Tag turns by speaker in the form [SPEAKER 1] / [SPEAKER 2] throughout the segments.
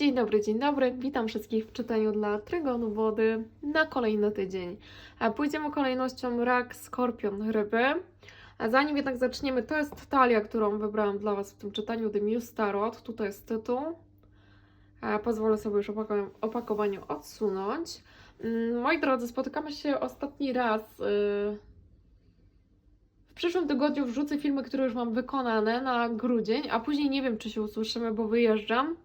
[SPEAKER 1] Dzień dobry, dzień dobry. Witam wszystkich w czytaniu dla Trygonu Wody na kolejny tydzień. Pójdziemy kolejnością rak, skorpion, ryby. A zanim jednak zaczniemy, to jest talia, którą wybrałam dla Was w tym czytaniu The Muse Tarot. Tutaj jest tytuł. Pozwolę sobie już opakowanie, odsunąć. Mm, Moi drodzy, spotykamy się ostatni raz. yy, w przyszłym tygodniu wrzucę filmy, które już mam wykonane na grudzień, a później nie wiem, czy się usłyszymy, bo wyjeżdżam.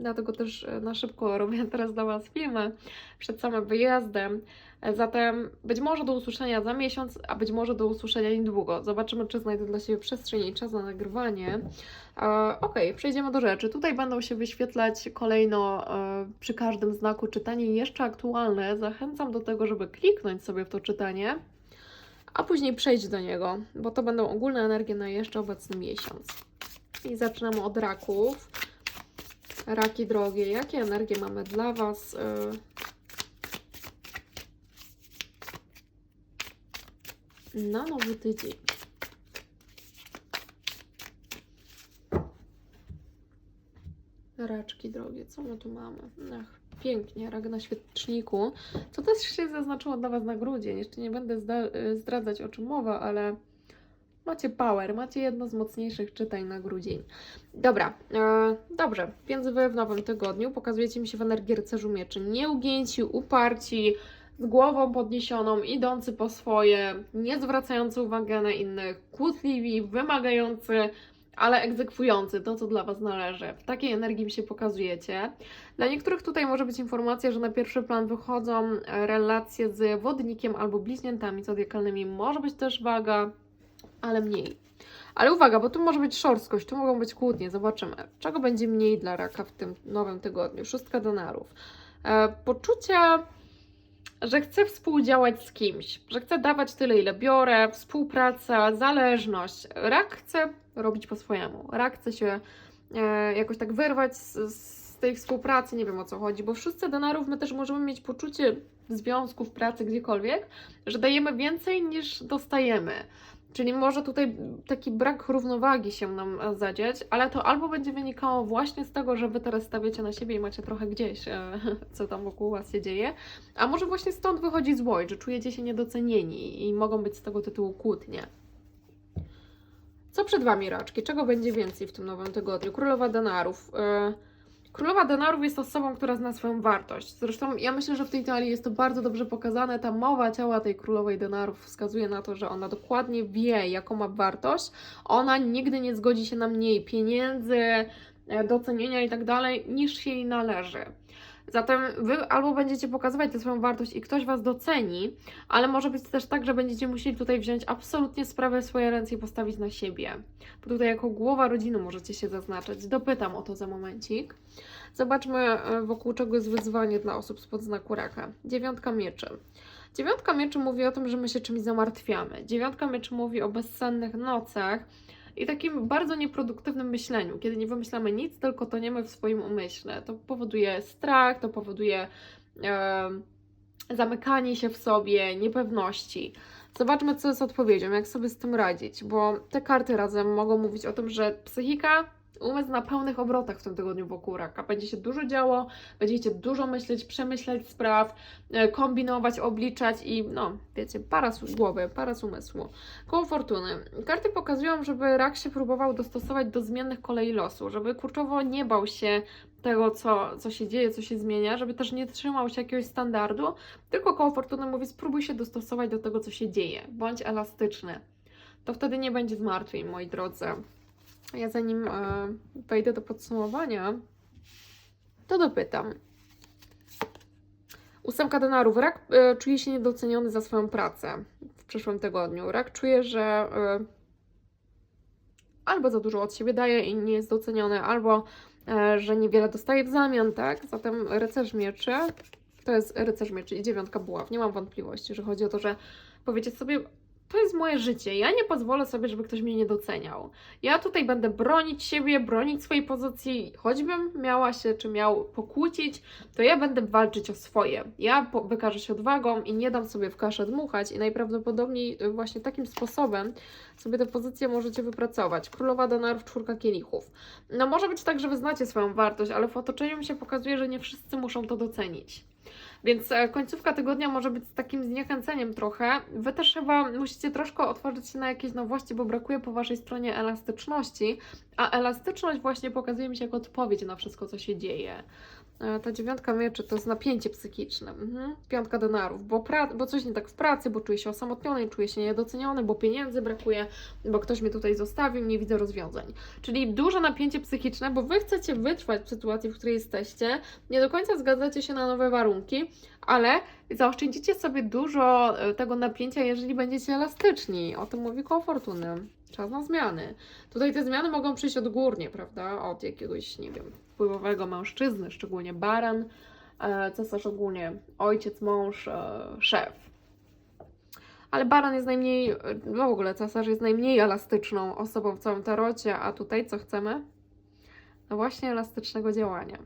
[SPEAKER 1] Dlatego też e, na szybko robię teraz dla Was filmy przed samym wyjazdem. E, Zatem być może do usłyszenia za miesiąc, a być może do usłyszenia niedługo. Zobaczymy, czy znajdę dla siebie przestrzeń i czas na nagrywanie. E, przejdziemy do rzeczy. Tutaj będą się wyświetlać kolejno e, przy każdym znaku czytanie jeszcze aktualne. Zachęcam do tego, żeby kliknąć sobie w to czytanie, a później przejść do niego, bo to będą ogólne energie na jeszcze obecny miesiąc. I zaczynamy od raków. Raki drogie, jakie energie mamy dla Was? yy, Na nowy tydzień. Raczki drogie, co my tu mamy? Ach, pięknie, rak na świeczniku. Co też się zaznaczyło dla Was na grudzień. Jeszcze nie będę y, zdradzać o czym mowa, ale macie power, macie jedno z mocniejszych czytań na grudzień. Dobra, e, dobrze, więc Wy w nowym tygodniu pokazujecie mi się w energii rycerzu mieczy. Nieugięci, uparci, z głową podniesioną, idący po swoje, nie zwracający uwagi na innych, kłótliwi, wymagający, ale egzekwujący to, co dla Was należy. W takiej energii mi się pokazujecie. Dla niektórych tutaj może być informacja, że na pierwszy plan wychodzą e, relacje z wodnikiem albo bliźniętami zodiakalnymi. Może być też waga, ale mniej. Ale uwaga, bo tu może być szorstkość, tu mogą być kłótnie, zobaczymy. Czego będzie mniej dla raka w tym nowym tygodniu? Szóstka denarów. E, poczucia, że chcę współdziałać z kimś, że chcę dawać tyle, ile biorę, współpraca, zależność. Rak chce robić po swojemu. Rak chce się e, jakoś tak wyrwać z, z tej współpracy, nie wiem o co chodzi, bo w szóstce denarów my też możemy mieć poczucie w związku, w pracy, gdziekolwiek, że dajemy więcej niż dostajemy. Czyli może tutaj taki brak równowagi się nam e, zadzieć, ale to albo będzie wynikało właśnie z tego, że wy teraz stawiacie na siebie i macie trochę gdzieś, e, co tam wokół was się dzieje, a może właśnie stąd wychodzi złość, że czujecie się niedocenieni i mogą być z tego tytułu kłótnie. Co przed wami, raczki? Czego będzie więcej w tym nowym tygodniu? Królowa denarów. E, Królowa denarów jest osobą, która zna swoją wartość. Zresztą ja myślę, że w tej talii jest to bardzo dobrze pokazane. Ta mowa ciała tej królowej denarów wskazuje na to, że ona dokładnie wie, jaką ma wartość. Ona nigdy nie zgodzi się na mniej pieniędzy, e, docenienia i tak dalej, niż się jej należy. Zatem wy albo będziecie pokazywać tę swoją wartość i ktoś was doceni, ale może być też tak, że będziecie musieli tutaj wziąć absolutnie sprawę w swoje ręce i postawić na siebie. Bo tutaj jako głowa rodziny możecie się zaznaczać. Dopytam o to za momencik. Zobaczmy, e, wokół czego jest wyzwanie dla osób spod znaku raka. Dziewiątka mieczy. Dziewiątka mieczy mówi o tym, że my się czymś zamartwiamy. Dziewiątka mieczy mówi o bezsennych nocach i takim bardzo nieproduktywnym myśleniu, kiedy nie wymyślamy nic, tylko toniemy w swoim umyśle. To powoduje strach, to powoduje e, zamykanie się w sobie, niepewności. Zobaczmy, co jest odpowiedzią, jak sobie z tym radzić, bo te karty razem mogą mówić o tym, że psychika, umysł na pełnych obrotach w tym tygodniu wokół raka. Będzie się dużo działo, będziecie dużo myśleć, przemyśleć spraw, e, kombinować, obliczać i no, wiecie, para głowy, para umysłu. Koło fortuny. Karty pokazują, żeby rak się próbował dostosować do zmiennych kolei losu, żeby kurczowo nie bał się tego, co, co się dzieje, co się zmienia, żeby też nie trzymał się jakiegoś standardu, tylko koło fortuny mówi, spróbuj się dostosować do tego, co się dzieje, bądź elastyczny. To wtedy nie będzie zmartwień, moi drodzy. Ja zanim e, wejdę do podsumowania, to dopytam. Ósemka denarów. Rak e, czuje się niedoceniony za swoją pracę w przyszłym tygodniu. Rak czuje, że e, albo za dużo od siebie daje i nie jest doceniony, albo że niewiele dostaje w zamian, tak? Zatem rycerz mieczy, to jest rycerz mieczy i dziewiątka buław. Nie mam wątpliwości, że chodzi o to, że powiecie sobie, to jest moje życie. Ja nie pozwolę sobie, żeby ktoś mnie nie doceniał. Ja tutaj będę bronić siebie, bronić swojej pozycji. Choćbym miała się, czy miał pokłócić, to ja będę walczyć o swoje. Ja wykażę się odwagą i nie dam sobie w kaszę dmuchać i najprawdopodobniej y, właśnie takim sposobem sobie tę pozycję możecie wypracować. Królowa Donarów, czwórka kielichów. No może być tak, że wy znacie swoją wartość, ale w otoczeniu mi się pokazuje, że nie wszyscy muszą to docenić. Więc e, końcówka tygodnia może być takim zniechęceniem trochę. Wy też chyba musicie troszkę otworzyć się na jakieś nowości, bo brakuje po waszej stronie elastyczności, a elastyczność właśnie pokazuje mi się jako odpowiedź na wszystko, co się dzieje. E, Ta dziewiątka mieczy to jest napięcie psychiczne. Mhm. Piątka denarów, bo, bo coś nie tak w pracy, bo czuję się osamotniony, czuję się niedoceniony, bo pieniędzy brakuje, bo ktoś mnie tutaj zostawił, nie widzę rozwiązań. Czyli duże napięcie psychiczne, bo wy chcecie wytrwać w sytuacji, w której jesteście, nie do końca zgadzacie się na nowe warunki, ale zaoszczędzicie sobie dużo e, tego napięcia, jeżeli będziecie elastyczni. O tym mówi koło fortuny. Czas na zmiany. Tutaj te zmiany mogą przyjść odgórnie, prawda? Od jakiegoś, nie wiem, wpływowego mężczyzny, szczególnie baran, e, cesarz ogólnie, ojciec, mąż, e, szef. Ale baran jest najmniej, e, w ogóle cesarz jest najmniej elastyczną osobą w całym tarocie, a tutaj co chcemy? No właśnie elastycznego działania.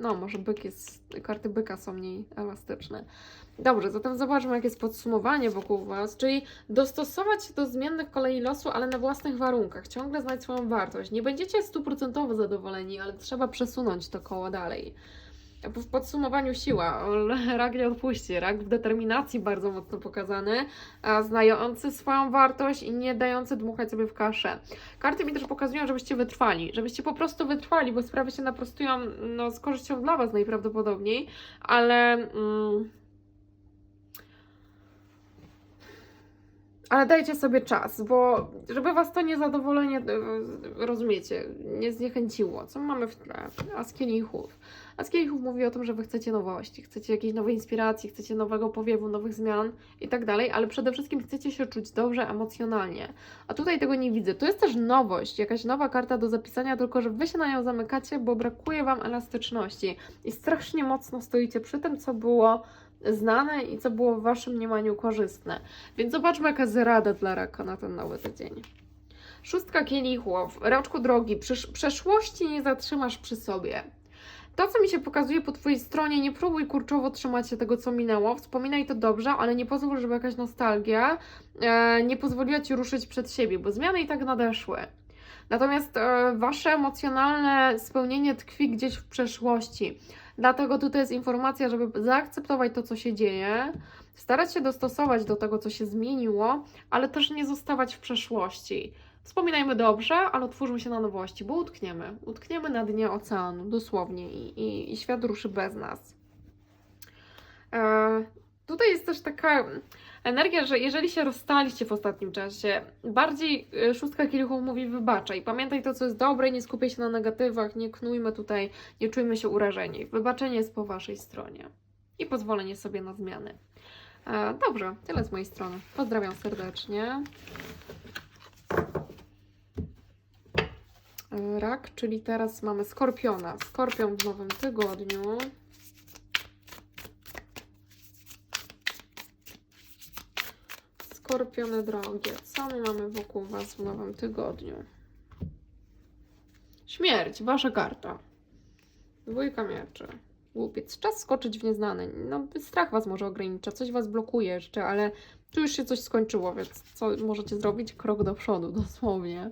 [SPEAKER 1] No, może byk jest, karty byka są mniej elastyczne. Dobrze, zatem zobaczmy, jakie jest podsumowanie wokół Was, czyli dostosować się do zmiennych kolei losu, ale na własnych warunkach, ciągle znać swoją wartość. Nie będziecie stuprocentowo zadowoleni, ale trzeba przesunąć to koło dalej. W podsumowaniu siła, rak nie odpuści, rak w determinacji bardzo mocno pokazany, znający swoją wartość i nie dający dmuchać sobie w kaszę. Karty mi też pokazują, żebyście wytrwali, żebyście po prostu wytrwali, bo sprawy się naprostują no, z korzyścią dla Was najprawdopodobniej, ale... Mm, ale dajcie sobie czas, bo żeby Was to niezadowolenie, e, rozumiecie, nie zniechęciło. Co mamy w tle? A z kielichów. A z kielichów mówi o tym, że Wy chcecie nowości, chcecie jakiejś nowej inspiracji, chcecie nowego powiewu, nowych zmian i tak dalej, ale przede wszystkim chcecie się czuć dobrze emocjonalnie. A tutaj tego nie widzę. To jest też nowość, jakaś nowa karta do zapisania, tylko że Wy się na nią zamykacie, bo brakuje Wam elastyczności i strasznie mocno stoicie przy tym, co było znane i co było w Waszym mniemaniu korzystne. Więc zobaczmy, jaka jest rada dla raka na ten nowy tydzień. Szóstka kielichów, roczku drogi, przysz- przeszłości nie zatrzymasz przy sobie. To, co mi się pokazuje po Twojej stronie, nie próbuj kurczowo trzymać się tego, co minęło. Wspominaj to dobrze, ale nie pozwól, żeby jakaś nostalgia e, nie pozwoliła Ci ruszyć przed siebie, bo zmiany i tak nadeszły. Natomiast e, Wasze emocjonalne spełnienie tkwi gdzieś w przeszłości. Dlatego tutaj jest informacja, żeby zaakceptować to, co się dzieje, starać się dostosować do tego, co się zmieniło, ale też nie zostawać w przeszłości. Wspominajmy dobrze, ale otwórzmy się na nowości, bo utkniemy. Utkniemy na dnie oceanu, dosłownie, i, i, i świat ruszy bez nas. E, tutaj jest też taka energia, że jeżeli się rozstaliście w ostatnim czasie, bardziej e, szóstka kielichów mówi wybaczaj. Pamiętaj to, co jest dobre, nie skupiaj się na negatywach, nie knujmy tutaj, nie czujmy się urażeni. Wybaczenie jest po waszej stronie i pozwolenie sobie na zmiany. E, dobrze, tyle z mojej strony. Pozdrawiam serdecznie. E, Rak, czyli teraz mamy skorpiona. Skorpion w nowym tygodniu. Skorpiony drogie, co my mamy wokół Was w nowym tygodniu? Śmierć, Wasza karta. Dwójka mieczy. Głupiec. Czas skoczyć w nieznane. No, strach Was może ogranicza, coś Was blokuje jeszcze, ale tu już się coś skończyło, więc co możecie zrobić? Krok do przodu, dosłownie.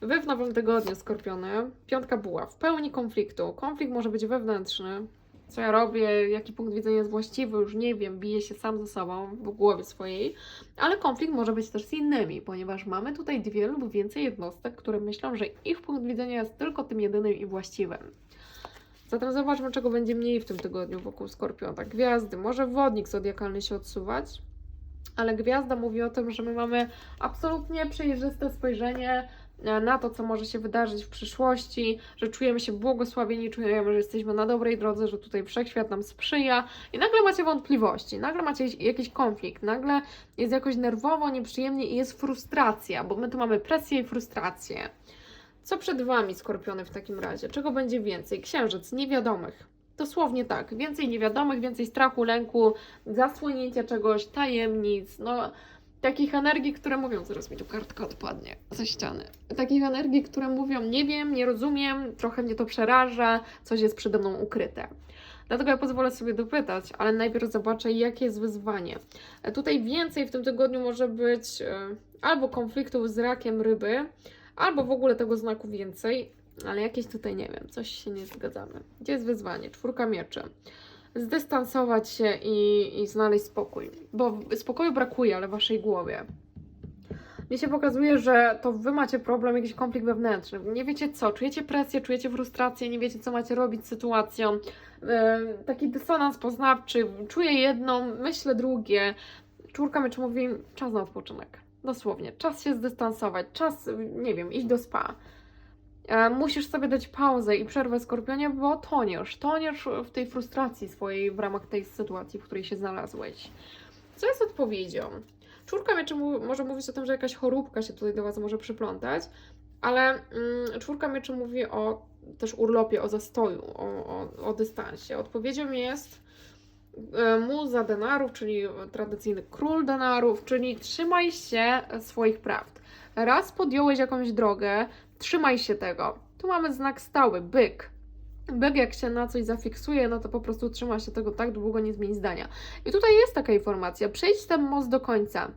[SPEAKER 1] Wy w nowym tygodniu, Skorpiony. Piątka buła. W pełni konfliktu. Konflikt może być wewnętrzny. Co ja robię, jaki punkt widzenia jest właściwy, już nie wiem, biję się sam ze sobą w głowie swojej, ale konflikt może być też z innymi, ponieważ mamy tutaj dwie lub więcej jednostek, które myślą, że ich punkt widzenia jest tylko tym jedynym i właściwym. Zatem zobaczmy, czego będzie mniej w tym tygodniu wokół Skorpiona. Gwiazdy, może wodnik zodiakalny się odsuwać, ale gwiazda mówi o tym, że my mamy absolutnie przejrzyste spojrzenie na to, co może się wydarzyć w przyszłości, że czujemy się błogosławieni, czujemy, że jesteśmy na dobrej drodze, że tutaj wszechświat nam sprzyja i nagle macie wątpliwości, nagle macie jakiś konflikt, nagle jest jakoś nerwowo, nieprzyjemnie i jest frustracja, bo my tu mamy presję i frustrację. Co przed Wami, Skorpiony, w takim razie? Czego będzie więcej? Księżyc, niewiadomych. Dosłownie tak. Więcej niewiadomych, więcej strachu, lęku, zasłonięcia czegoś, tajemnic, no takich energii, które mówią, zaraz mi tu kartka odpadnie ze ściany. Takich energii, które mówią, nie wiem, nie rozumiem, trochę mnie to przeraża, coś jest przede mną ukryte. Dlatego ja pozwolę sobie dopytać, ale najpierw zobaczę, jakie jest wyzwanie. E, Tutaj więcej w tym tygodniu może być e, albo konfliktów z rakiem ryby, albo w ogóle tego znaku więcej, ale jakieś tutaj nie wiem, coś się nie zgadzamy. Gdzie jest wyzwanie? Czwórka mieczy. Zdystansować się i, i znaleźć spokój, bo spokoju brakuje, ale w waszej głowie. Mnie się pokazuje, że to wy macie problem, jakiś konflikt wewnętrzny. Nie wiecie co, czujecie presję, czujecie frustrację, nie wiecie co macie robić z sytuacją. Yy, taki dysonans poznawczy, czuję jedno, myślę drugie. Czwórka mieczy mówi, czas na odpoczynek. Dosłownie, czas się zdystansować, czas, nie wiem, iść do spa. E, Musisz sobie dać pauzę i przerwę skorpionie, bo toniesz. Toniesz w tej frustracji swojej w ramach tej sytuacji, w której się znalazłeś. Co jest odpowiedzią? Czwórka mieczy może mówić o tym, że jakaś choróbka się tutaj do Was może przyplątać, ale mm, czwórka mieczy mówi o też urlopie, o zastoju, o, o, o dystansie. Odpowiedzią jest e, muza denarów, czyli tradycyjny król denarów, czyli trzymaj się swoich prawd. Raz podjąłeś jakąś drogę, trzymaj się tego. Tu mamy znak stały, byk. Byk jak się na coś zafiksuje, no to po prostu trzyma się tego tak długo, nie zmieni zdania. I tutaj jest taka informacja, przejdź ten most do końca.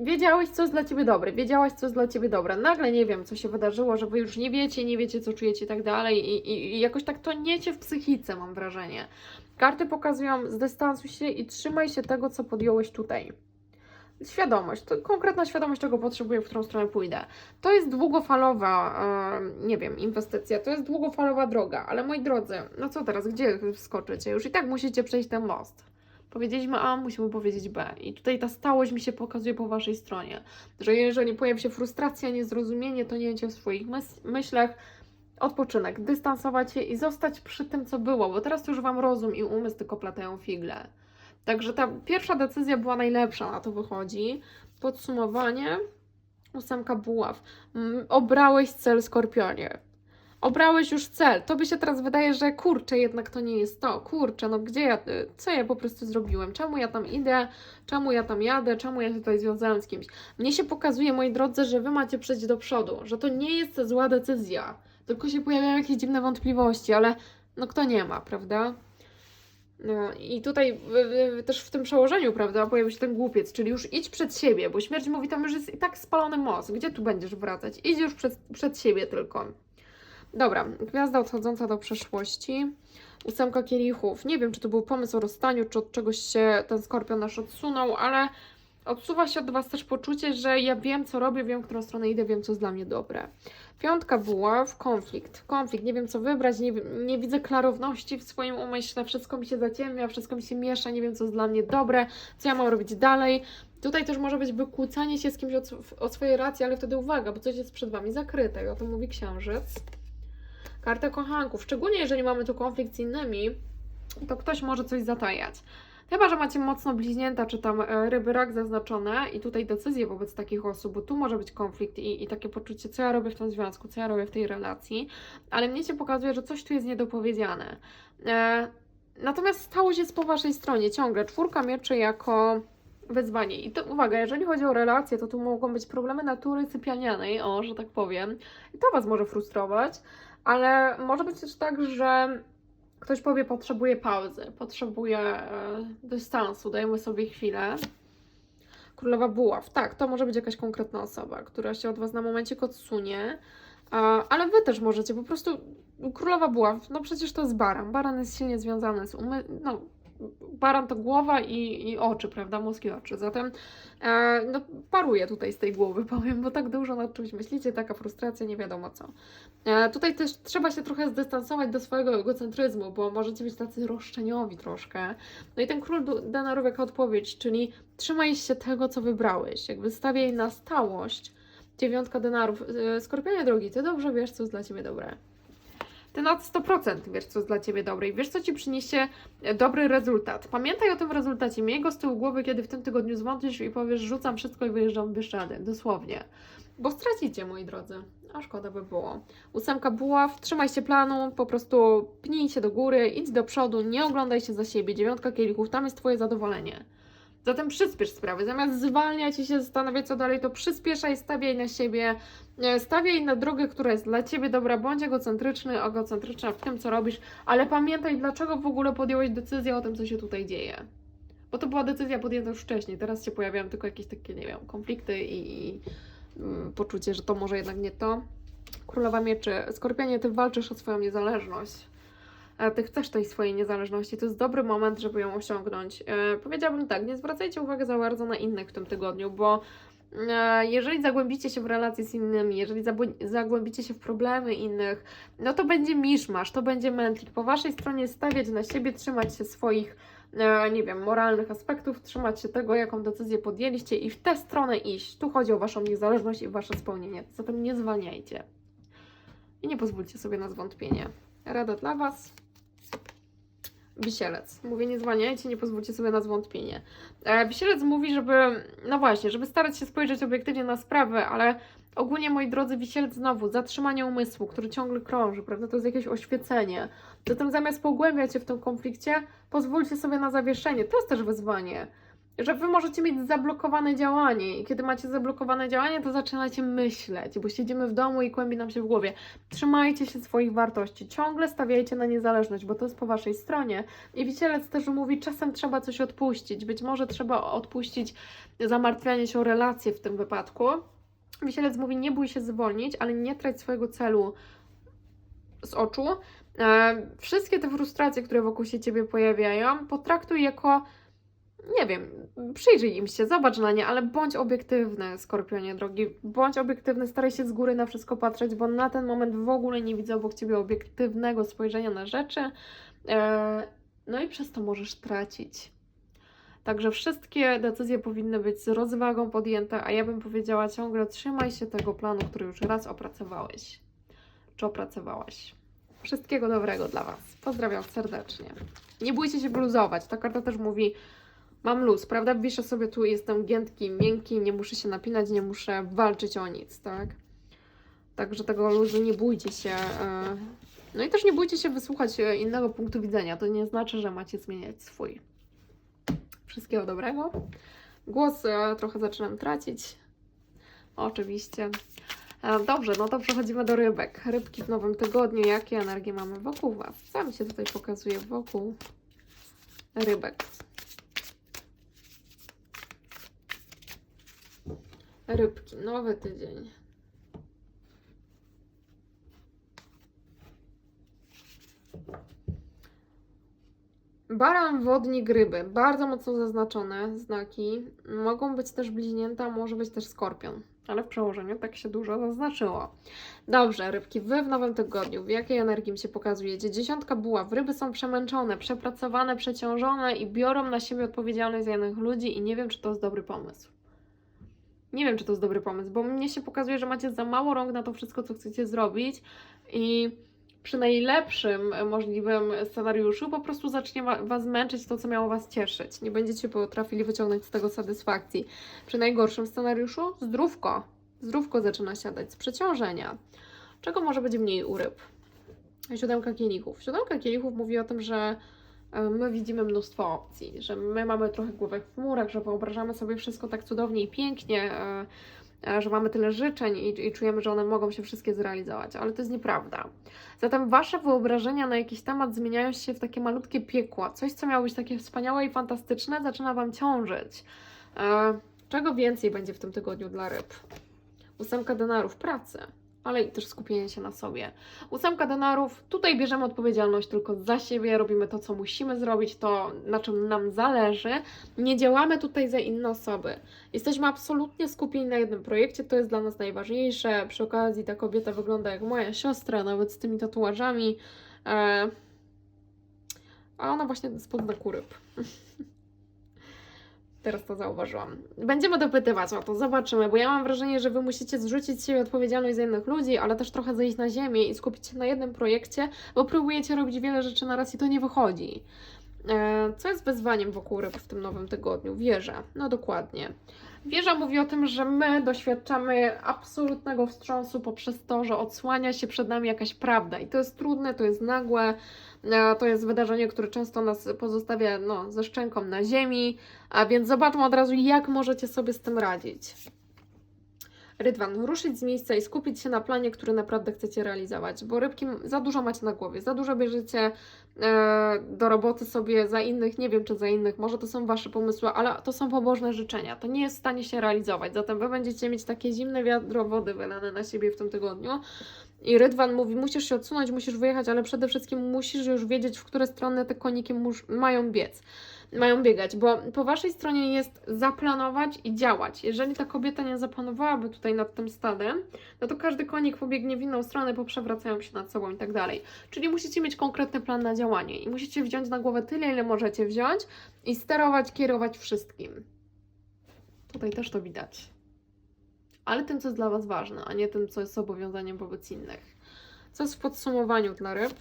[SPEAKER 1] Wiedziałeś, co jest dla Ciebie dobre, wiedziałaś, co jest dla Ciebie dobre. Nagle nie wiem, co się wydarzyło, że Wy już nie wiecie, nie wiecie, co czujecie i tak dalej i, i, jakoś tak toniecie w psychice, mam wrażenie. Karty pokazują, zdystansuj się i trzymaj się tego, co podjąłeś tutaj świadomość, to konkretna świadomość, czego potrzebuję, w którą stronę pójdę. To jest długofalowa, e, nie wiem, inwestycja, to jest długofalowa droga, ale moi drodzy, no co teraz, gdzie wskoczycie? Już i tak musicie przejść ten most. Powiedzieliśmy A, musimy powiedzieć B. I tutaj ta stałość mi się pokazuje po waszej stronie, że jeżeli pojawi się frustracja, niezrozumienie, to nie w swoich myślach, odpoczynek, dystansować się i zostać przy tym, co było, bo teraz już wam rozum i umysł tylko platają figle. Także ta pierwsza decyzja była najlepsza, na to wychodzi. Podsumowanie. Ósemka buław. Mm, Obrałeś cel, Skorpionie. Obrałeś już cel. Tobie się teraz wydaje, że kurczę, jednak to nie jest to. Kurczę, no gdzie ja, co ja po prostu zrobiłem? Czemu ja tam idę? Czemu ja tam jadę? Czemu ja się tutaj związałem z kimś? Mnie się pokazuje, moi drodzy, że wy macie przejść do przodu, że to nie jest zła decyzja. Tylko się pojawiają jakieś dziwne wątpliwości, ale no kto nie ma, prawda? No i tutaj też w tym przełożeniu, prawda, pojawił się ten głupiec, czyli już idź przed siebie, bo śmierć mówi tam już jest i tak spalony most, gdzie tu będziesz wracać? Idź już przed, przed siebie tylko. Dobra, gwiazda odchodząca do przeszłości. Ósemka kielichów. Nie wiem, czy to był pomysł o rozstaniu, czy od czegoś się ten skorpion nasz odsunął, ale odsuwa się od Was też poczucie, że ja wiem, co robię, wiem, w którą stronę idę, wiem, co jest dla mnie dobre. Piątka była w konflikt. Konflikt, nie wiem co wybrać, nie, nie widzę klarowności w swoim umyśle, wszystko mi się zaciemnia, wszystko mi się miesza, nie wiem co jest dla mnie dobre, co ja mam robić dalej. Tutaj też może być wykłócanie się z kimś o, o swojej racji, ale wtedy uwaga, bo coś jest przed Wami zakryte o tym mówi księżyc. Karta kochanków, szczególnie jeżeli mamy tu konflikt z innymi, to ktoś może coś zatajać. Chyba, że macie mocno bliźnięta, czy tam e, ryby rak zaznaczone i tutaj decyzje wobec takich osób, bo tu może być konflikt i, i takie poczucie, co ja robię w tym związku, co ja robię w tej relacji, ale mnie się pokazuje, że coś tu jest niedopowiedziane. E, natomiast stałość jest po waszej stronie ciągle. Czwórka mieczy jako wyzwanie. I to uwaga, jeżeli chodzi o relacje, to tu mogą być problemy natury sypialnianej, o, że tak powiem. I to was może frustrować, ale może być też tak, że Ktoś powie, potrzebuje pauzy, potrzebuje dystansu, dajmy sobie chwilę. Królowa Buław, tak, to może być jakaś konkretna osoba, która się od Was na momencik odsunie, ale Wy też możecie, po prostu Królowa Buław, no przecież to jest baran, baran jest silnie związany z umy... no baran to głowa i, i oczy, prawda, mózg i oczy, zatem e, no, paruje tutaj z tej głowy, powiem, bo tak dużo nad czymś myślicie, taka frustracja, nie wiadomo co. E, tutaj też trzeba się trochę zdystansować do swojego egocentryzmu, bo możecie być tacy roszczeniowi troszkę. No i ten król denarów jako odpowiedź, czyli trzymaj się tego, co wybrałeś, jakby stawiaj na stałość. Dziewiątka denarów. E, Skorpionie drogi, ty dobrze wiesz, co jest dla ciebie dobre. Ty na 100% wiesz, co jest dla ciebie dobre i wiesz, co ci przyniesie e, dobry rezultat. Pamiętaj o tym rezultacie, miej go z tyłu głowy, kiedy w tym tygodniu zwątpisz i powiesz, rzucam wszystko i wyjeżdżam w Bieszczady, dosłownie. Bo stracicie, moi drodzy. A szkoda by było. Ósemka buław, trzymaj się planu, po prostu pnij się do góry, idź do przodu, nie oglądaj się za siebie. Dziewiątka kielichów, tam jest Twoje zadowolenie. Zatem przyspiesz sprawy. Zamiast zwalniać i się zastanawiać, co dalej, to przyspieszaj, stawiaj na siebie, e, stawiaj na drogę, która jest dla Ciebie dobra, bądź egocentryczny, egocentryczna w tym, co robisz, ale pamiętaj, dlaczego w ogóle podjąłeś decyzję o tym, co się tutaj dzieje. Bo to była decyzja podjęta już wcześniej, teraz się pojawiają tylko jakieś takie, nie wiem, konflikty i, i mm, poczucie, że to może jednak nie to. Królowa Mieczy, Skorpionie, Ty walczysz o swoją niezależność. Ty chcesz tej swojej niezależności, to jest dobry moment, żeby ją osiągnąć. E, powiedziałabym tak, nie zwracajcie uwagi za bardzo na innych w tym tygodniu, bo e, jeżeli zagłębicie się w relacje z innymi, jeżeli zagłębicie się w problemy innych, no to będzie miszmasz, to będzie mętlik. Po waszej stronie stawiać na siebie, trzymać się swoich, e, nie wiem, moralnych aspektów, trzymać się tego, jaką decyzję podjęliście i w tę stronę iść. Tu chodzi o waszą niezależność i wasze spełnienie. Zatem nie zwalniajcie. I nie pozwólcie sobie na zwątpienie. Rada dla was. Wisielec. Mówię, nie zwalniajcie, nie pozwólcie sobie na zwątpienie. E, Wisielec mówi, żeby, no właśnie, żeby starać się spojrzeć obiektywnie na sprawę, ale ogólnie, moi drodzy, Wisielec znowu, zatrzymanie umysłu, który ciągle krąży, prawda, to jest jakieś oświecenie. Zatem zamiast pogłębiać się w tym konflikcie, pozwólcie sobie na zawieszenie. To jest też wyzwanie. Że wy możecie mieć zablokowane działanie i kiedy macie zablokowane działanie, to zaczynacie myśleć, bo siedzimy w domu i kłębi nam się w głowie. Trzymajcie się swoich wartości, ciągle stawiajcie na niezależność, bo to jest po waszej stronie. I Wicielec też mówi, czasem trzeba coś odpuścić. Być może trzeba odpuścić zamartwianie się o relacje w tym wypadku. Wisielec mówi, nie bój się zwolnić, ale nie trać swojego celu z oczu. E, wszystkie te frustracje, które wokół się ciebie pojawiają, potraktuj jako nie wiem, przyjrzyj im się, zobacz na nie, ale bądź obiektywny, skorpionie drogi. Bądź obiektywny, staraj się z góry na wszystko patrzeć, bo na ten moment w ogóle nie widzę obok ciebie obiektywnego spojrzenia na rzeczy. E, No i przez to możesz tracić. Także wszystkie decyzje powinny być z rozwagą podjęte, a ja bym powiedziała ciągle trzymaj się tego planu, który już raz opracowałeś. Czy opracowałaś. Wszystkiego dobrego dla Was. Pozdrawiam serdecznie. Nie bójcie się bluzować. Ta karta też mówi, mam luz, prawda? Wiszę sobie tu, jestem giętki, miękki, nie muszę się napinać, nie muszę walczyć o nic, tak? Także tego luzu nie bójcie się. e, No i też nie bójcie się wysłuchać e, innego punktu widzenia. To nie znaczy, że macie zmieniać swój. Wszystkiego dobrego. Głos e, trochę zaczynam tracić. Oczywiście. Dobrze, no to przechodzimy do rybek. Rybki w nowym tygodniu. Jakie energie mamy wokół Was? Mi się tutaj pokazuje wokół rybek? Rybki, nowy tydzień. Baran, wodnik, ryby. Bardzo mocno zaznaczone znaki. Mogą być też bliźnięta, może być też skorpion. Ale w przełożeniu tak się dużo zaznaczyło. Dobrze, rybki, wy w nowym tygodniu, w jakiej energii mi się pokazujecie? Dziesiątka buław. Ryby są przemęczone, przepracowane, przeciążone i biorą na siebie odpowiedzialność za innych ludzi i nie wiem, czy to jest dobry pomysł. Nie wiem, czy to jest dobry pomysł, bo mnie się pokazuje, że macie za mało rąk na to wszystko, co chcecie zrobić i przy najlepszym możliwym scenariuszu po prostu zacznie wa- Was męczyć to, co miało Was cieszyć. Nie będziecie potrafili wyciągnąć z tego satysfakcji. Przy najgorszym scenariuszu zdrówko. Zdrówko zaczyna siadać z przeciążenia. Czego może być mniej u ryb? Siódemka kielichów. Siódemka kielichów mówi o tym, że my widzimy mnóstwo opcji, że my mamy trochę główek w murach, że wyobrażamy sobie wszystko tak cudownie i pięknie, e, e, że mamy tyle życzeń i, i czujemy, że one mogą się wszystkie zrealizować, ale to jest nieprawda. Zatem Wasze wyobrażenia na jakiś temat zmieniają się w takie malutkie piekła. Coś, co miało być takie wspaniałe i fantastyczne, zaczyna Wam ciążyć. E, czego więcej będzie w tym tygodniu dla ryb? Ósemka denarów pracy, ale i też skupienie się na sobie. Ósemka denarów, tutaj bierzemy odpowiedzialność tylko za siebie, robimy to, co musimy zrobić, to, na czym nam zależy. Nie działamy tutaj za inne osoby. Jesteśmy absolutnie skupieni na jednym projekcie, to jest dla nas najważniejsze. Przy okazji ta kobieta wygląda jak moja siostra, nawet z tymi tatuażami. E, a ona właśnie spod znaku. Teraz to zauważyłam. Będziemy dopytywać o to, zobaczymy, bo ja mam wrażenie, że Wy musicie zrzucić z siebie odpowiedzialność za innych ludzi, ale też trochę zejść na ziemię i skupić się na jednym projekcie, bo próbujecie robić wiele rzeczy na raz i to nie wychodzi. E, Co jest wyzwaniem wokół ryb w tym nowym tygodniu? Wieża. No dokładnie. Wieża mówi o tym, że my doświadczamy absolutnego wstrząsu poprzez to, że odsłania się przed nami jakaś prawda. I to jest trudne, to jest nagłe, e, to jest wydarzenie, które często nas pozostawia no, ze szczęką na ziemi. A więc zobaczmy od razu, jak możecie sobie z tym radzić. Rydwan, ruszyć z miejsca i skupić się na planie, który naprawdę chcecie realizować, bo rybki za dużo macie na głowie, za dużo bierzecie e, do roboty sobie za innych, nie wiem czy za innych, może to są Wasze pomysły, ale to są pobożne życzenia, to nie jest w stanie się realizować, zatem Wy będziecie mieć takie zimne wiadro wody wylane na siebie w tym tygodniu. I Rydwan mówi, musisz się odsunąć, musisz wyjechać, ale przede wszystkim musisz już wiedzieć, w które strony te koniki mają biec mają biegać, bo po waszej stronie jest zaplanować i działać. Jeżeli ta kobieta nie zaplanowałaby tutaj nad tym stadem, no to każdy konik pobiegnie w inną stronę, poprzewracają się nad sobą i tak dalej. Czyli musicie mieć konkretny plan na działanie i musicie wziąć na głowę tyle, ile możecie wziąć i sterować, kierować wszystkim. Tutaj też to widać. Ale tym, co jest dla Was ważne, a nie tym, co jest zobowiązaniem wobec innych. Co jest w podsumowaniu dla ryb?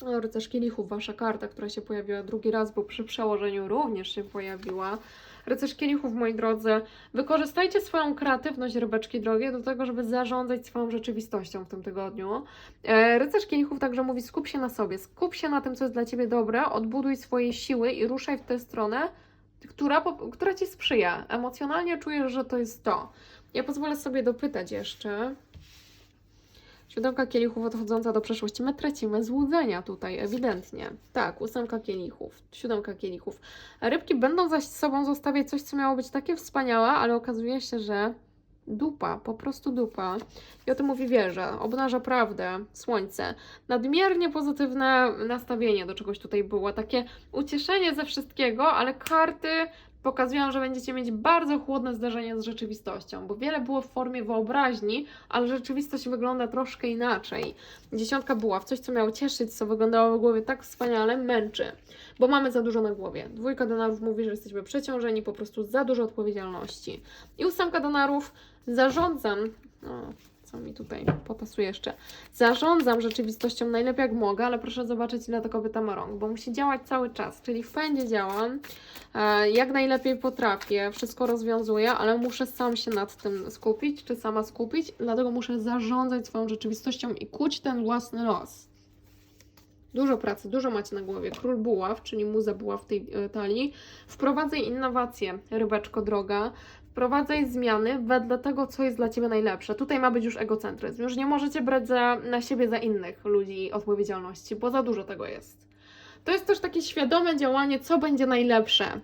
[SPEAKER 1] Rycerz Kielichów, wasza karta, która się pojawiła drugi raz, bo przy przełożeniu również się pojawiła. Rycerz Kielichów, moi drodzy, wykorzystajcie swoją kreatywność, rybeczki drogie, do tego, żeby zarządzać swoją rzeczywistością w tym tygodniu. E, Rycerz Kielichów także mówi, skup się na sobie, skup się na tym, co jest dla Ciebie dobre, odbuduj swoje siły i ruszaj w tę stronę, która, która Ci sprzyja. Emocjonalnie czujesz, że to jest to. Ja pozwolę sobie dopytać jeszcze. Siódemka kielichów odchodząca do przeszłości. My tracimy złudzenia tutaj, ewidentnie. Tak, ósemka kielichów, siódemka kielichów. Rybki będą zaś z sobą zostawiać coś, co miało być takie wspaniałe, ale okazuje się, że dupa, po prostu dupa. I o tym mówi wieża, obnaża prawdę, słońce. Nadmiernie pozytywne nastawienie do czegoś tutaj było, takie ucieszenie ze wszystkiego, ale karty pokazują, że będziecie mieć bardzo chłodne zdarzenie z rzeczywistością, bo wiele było w formie wyobraźni, ale rzeczywistość wygląda troszkę inaczej. Dziesiątka była w coś, co miało cieszyć, co wyglądało w głowie tak wspaniale, męczy, bo mamy za dużo na głowie. Dwójka denarów mówi, że jesteśmy przeciążeni, po prostu za dużo odpowiedzialności. I ósemka denarów zarządzam. O, co mi tutaj potasuje jeszcze. Zarządzam rzeczywistością najlepiej jak mogę, ale proszę zobaczyć, ile ta kobieta ma rąk, bo musi działać cały czas, czyli w pędzie działam, e, jak najlepiej potrafię, wszystko rozwiązuję, ale muszę sam się nad tym skupić, czy sama skupić, dlatego muszę zarządzać swoją rzeczywistością i kuć ten własny los. Dużo pracy, dużo macie na głowie. Król buław, czyli muza była w tej e, talii. Wprowadzaj innowacje, rybeczko droga. Wprowadzaj zmiany wedle tego, co jest dla Ciebie najlepsze. Tutaj ma być już egocentryzm. Już nie możecie brać za, na siebie za innych ludzi odpowiedzialności, bo za dużo tego jest. To jest też takie świadome działanie, co będzie najlepsze.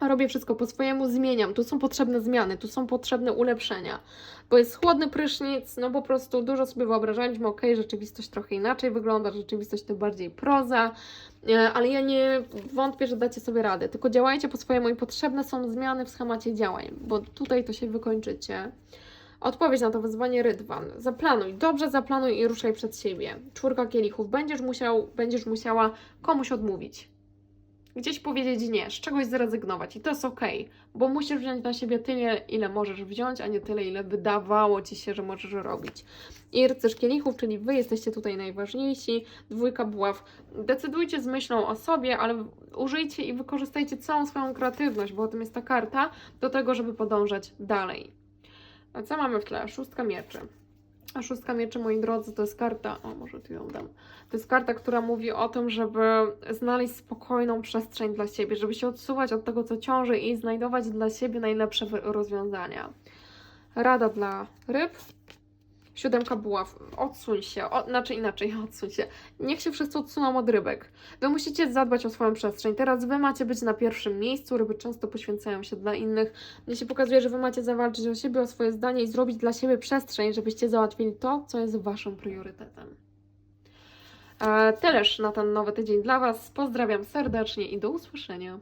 [SPEAKER 1] Robię wszystko po swojemu, zmieniam. Tu są potrzebne zmiany, tu są potrzebne ulepszenia. Bo jest chłodny prysznic, no po prostu dużo sobie wyobrażaliśmy, ok, rzeczywistość trochę inaczej wygląda, rzeczywistość to bardziej proza, e, ale ja nie wątpię, że dacie sobie radę, tylko działajcie po swojemu i potrzebne są zmiany w schemacie działań, bo tutaj to się wykończycie. Odpowiedź na to wyzwanie Rydwan. Zaplanuj, dobrze zaplanuj i ruszaj przed siebie. Czwórka kielichów. Będziesz musiał, będziesz musiała komuś odmówić. Gdzieś powiedzieć nie, z czegoś zrezygnować i to jest okej, bo musisz wziąć na siebie tyle, ile możesz wziąć, a nie tyle, ile wydawało ci się, że możesz robić. I rycerz kielichów, czyli wy jesteście tutaj najważniejsi, dwójka buław. Decydujcie z myślą o sobie, ale użyjcie i wykorzystajcie całą swoją kreatywność, bo o tym jest ta karta, do tego, żeby podążać dalej. A co mamy w tle? Szóstka mieczy. A szóstka mieczy, moi drodzy, to jest karta. O, może tu ją dam. To jest karta, która mówi o tym, żeby znaleźć spokojną przestrzeń dla siebie, żeby się odsuwać od tego, co ciąży i znajdować dla siebie najlepsze rozwiązania. Rada dla ryb. Siódemka buław. Odsuń się. O, znaczy inaczej, odsuń się. Niech się wszyscy odsuną od rybek. Wy musicie zadbać o swoją przestrzeń. Teraz wy macie być na pierwszym miejscu. Ryby często poświęcają się dla innych. Mnie się pokazuje, że wy macie zawalczyć o siebie, o swoje zdanie i zrobić dla siebie przestrzeń, żebyście załatwili to, co jest waszym priorytetem. E, Tyleż na ten nowy tydzień dla Was. Pozdrawiam serdecznie i do usłyszenia.